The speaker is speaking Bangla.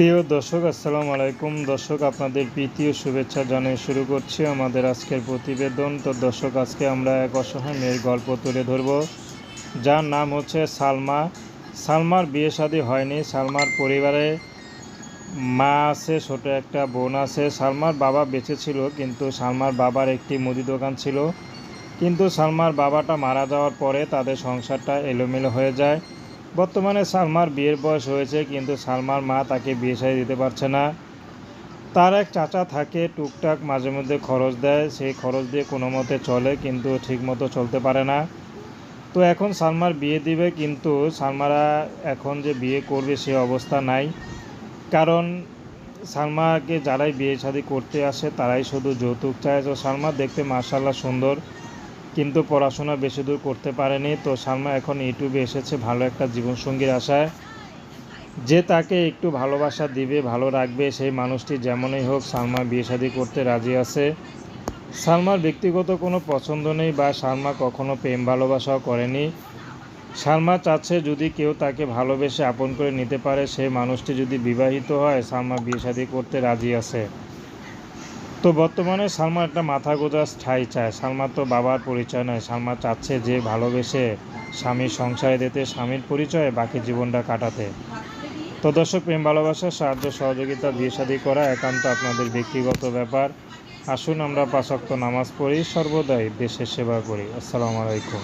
প্রিয় দর্শক, আসসালামু আলাইকুম। দর্শক, আপনাদের প্রীতি ও শুভেচ্ছা জানিয়ে শুরু করছি আমাদের আজকের প্রতিবেদন। তো দর্শক, আজকে আমরা এক অসহায় মেয়ের গল্প তুলে ধরব। যার নাম হচ্ছে সালমা। সালমার বিয়ে শাদী হয়নি। সালমার পরিবারে মা আছে, ছোট একটা বোন আছে। সালমার বাবা বেঁচে ছিল, কিন্তু সালমার বাবার একটি মুদি দোকান ছিল। কিন্তু সালমার বাবাটা মারা যাওয়ার পরে তাদের সংসারটা এলোমেলো হয়ে যায়। বর্তমানে সালমার বিয়ের বয়স হয়েছে, কিন্তু সালমার মা তাকে বিয়ে শাদী দিতে পারছে না। তার এক চাচা থাকে, টুকটাক মাঝে মধ্যে খরচ দেয়। সেই খরচ দিয়ে কোনো মতে চলে, কিন্তু ঠিকমতো চলতে পারে না। তো এখন সালমার বিয়ে দিবে, কিন্তু সালমারা এখন যে বিয়ে করবে সে অবস্থা নাই। কারণ সালমাকে যারাই বিয়ে শাদী করতে আসে, তারাই শুধু যৌতুক চায়। তো সালমা দেখতে মার্শাল্লাহ সুন্দর। কিন্তু পড়াশোনা বেশি দূর করতে পারেনি। তো সালমা, এখন ইউটিউবে এসেছে ভালো একটা জীবনসঙ্গীর আশায়। যে তাকে একটু ভালোবাসা দিবে, ভালো রাখবে, সেই মানুষটি যেমনই হোক সালমা বিয়ে শাদী করতে রাজি আছে। সালমার ব্যক্তিগত কোনো পছন্দ নেই বা সালমা কখনো প্রেম ভালোবাসাও করেনি। সালমা চাচ্ছে যদি কেউ তাকে ভালোবেসে আপন করে নিতে পারে, সেই মানুষটি যদি বিবাহিত হয়, সালমা বিয়ে শাদী করতে রাজি আছে। তো বর্তমানে সালমা একটা মাথা গোজা ঠাই চায়। সালমা তো বাবার পরিচয় নয় সালমা চাচ্ছে যে ভালোবেসে স্বামীর সংসারে দিতে, স্বামীর পরিচয়ে বাকি জীবনটা কাটাতে। তো দর্শক, প্রেম, ভালোবাসা, সাহায্য, সহযোগিতা, বিয়ে শাদী করা একান্ত আপনাদের ব্যক্তিগত ব্যাপার। আসুন আমরা পাশক্ত নামাজ পড়ি, সর্বদাই দেশের সেবা করি। আসসালামু আলাইকুম।